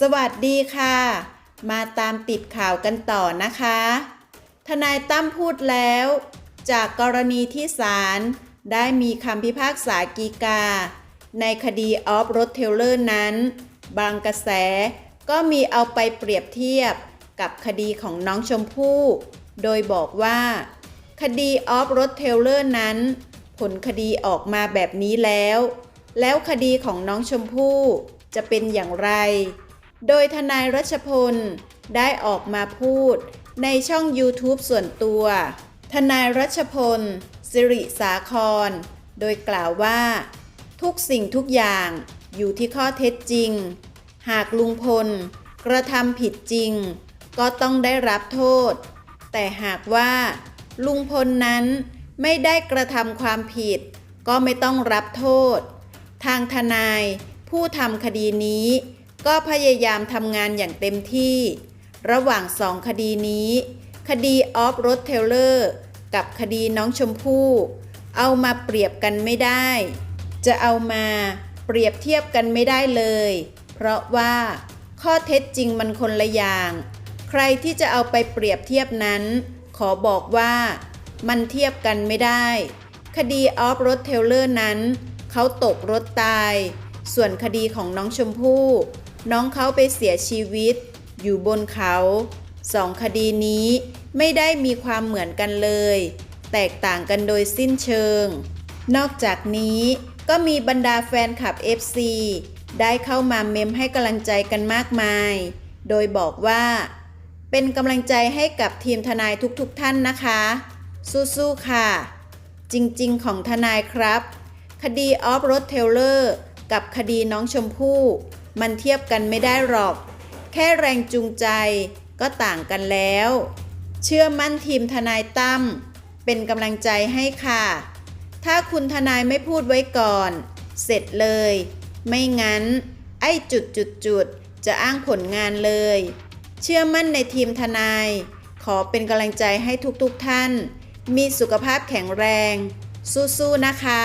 สวัสดีค่ะ มาตามติดข่าวกันต่อนะคะ ทนายตั้มพูดแล้ว จากกรณีที่ศาลได้มีคำพิพากษากีกา ในคดีออฟรถเทเลอร์นั้น บางกระแสก็มีเอาไปเปรียบเทียบกับคดีของน้องชมพู่ โดยบอกว่า คดีออฟรถเทเลอร์นั้น ผลคดีออกมาแบบนี้แล้ว แล้วคดีของน้องชมพู่จะเป็นอย่างไร โดยทนายรัชพลได้ออกมาพูดในช่อง YouTube ส่วนตัว ทนายรัชพล สิริสาคร โดยกล่าวว่า ทุกสิ่งทุกอย่างอยู่ที่ข้อเท็จจริง หากลุงพล กระทำผิดจริง ก็ต้องได้รับโทษ แต่หากว่า ลุงพลนั้นไม่ได้กระทำความผิด ก็ไม่ต้องรับโทษ ทางทนายผู้ทำคดีนี้ ก็พยายามทำงานอย่างเต็มที่ ระหว่างสองคดีนี้ คดีออฟรถเทเลอร์กับคดีน้องชมพู่เอามาเปรียบกันไม่ได้ จะเอามาเปรียบเทียบกันไม่ได้เลย เพราะว่าข้อเท็จจริงมันคนละอย่าง ใครที่จะเอาไปเปรียบเทียบนั้น ขอบอกว่ามันเทียบกันไม่ได้ คดีออฟรถเทเลอร์นั้น เขาตกรถตาย ส่วนคดีของน้องชมพู่ น้องเขาไปเสียชีวิต อยู่บนเขาสองคดีนี้ไม่ได้มีความเหมือนกันเลย แตกต่างกันโดยสิ้นเชิง นอกจากนี้ก็มีบรรดาแฟนคลับ FC ได้เข้ามาเมมให้กำลังใจกันมากมาย โดยบอกว่า เป็นกำลังใจให้กับทีมทนายทุกๆทท่านนะคะ สู้ๆค่ะ จริงๆ ของทนายครับ คดีออฟรถเทเลอร์ กับคดีน้องชมพู่ มันเทียบกันไม่ได้หรอก แค่แรงจูงใจก็ต่างกันแล้ว เชื่อมั่นทีมทนายตั้มเป็นกำลังใจให้ค่ะ ถ้าคุณทนายไม่พูดไว้ก่อน เสร็จเลย ไม่งั้น ไอ้จุดจุดจุดจะอ้างผลงานเลย เชื่อมั่นในทีมทนาย ขอเป็นกำลังใจให้ทุกๆทท่าน มีสุขภาพแข็งแรง สู้ๆนะคะ